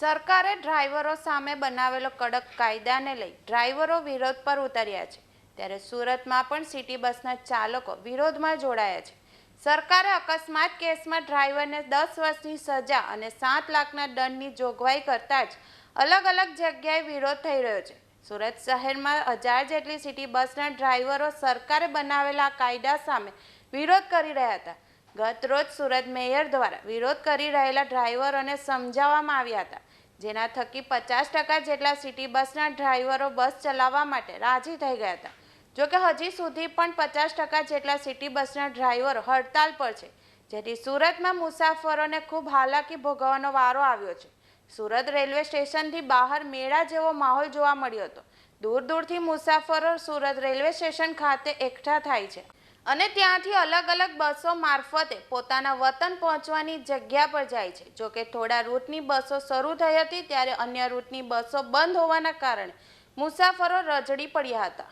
સરકારે ડ્રાઈવરો સામે બનાવેલો કડક કાયદાને લઈ ડ્રાઈવરો વિરોધ પર ઉતર્યા છે. ત્યારે સુરતમાં પણ સિટી બસના ચાલકો વિરોધમાં જોડાયા છે. સરકારે અકસ્માત કેસમાં ડ્રાઈવરને દસ વર્ષની સજા અને સાત લાખના દંડની જોગવાઈ કરતા જ અલગ અલગ જગ્યાએ વિરોધ થઈ રહ્યો છે. સુરત શહેરમાં હજાર જેટલી સિટી બસના ડ્રાઈવરો સરકારે બનાવેલા કાયદા સામે વિરોધ કરી રહ્યા હતા. ગત રોજ સુરત મેયર દ્વારા વિરોધ કરી રહેલા ડ્રાઈવરોને સમજાવવામાં આવ્યા હતા, જેના થકી પચાસ ટકા જેટલા સિટી બસના ડ્રાઈવરો બસ ચલાવવા માટે રાજી થઈ ગયા હતા. જોકે હજી સુધી પણ પચાસ ટકા જેટલા સિટી બસના ડ્રાઈવરો હડતાલ પર છે, જેથી સુરતમાં મુસાફરોને ખૂબ હાલાકી ભોગવવાનો વારો આવ્યો છે. સુરત રેલવે સ્ટેશનથી બહાર મેળા જેવો માહોલ જોવા મળ્યો હતો. દૂર દૂરથી મુસાફરો સુરત રેલવે સ્ટેશન ખાતે એકઠા થાય છે. અને ત્યાંથી અલગ અલગ બસો મારફતે પોતાના વતન પહોંચવાની જગ્યા પર જાય છે. જોકે થોડા રૂટની બસો શરૂ થઈ હતી, ત્યારે અન્ય રૂટની બસો બંધ હોવાના કારણે મુસાફરો રજડી પડ્યા હતા.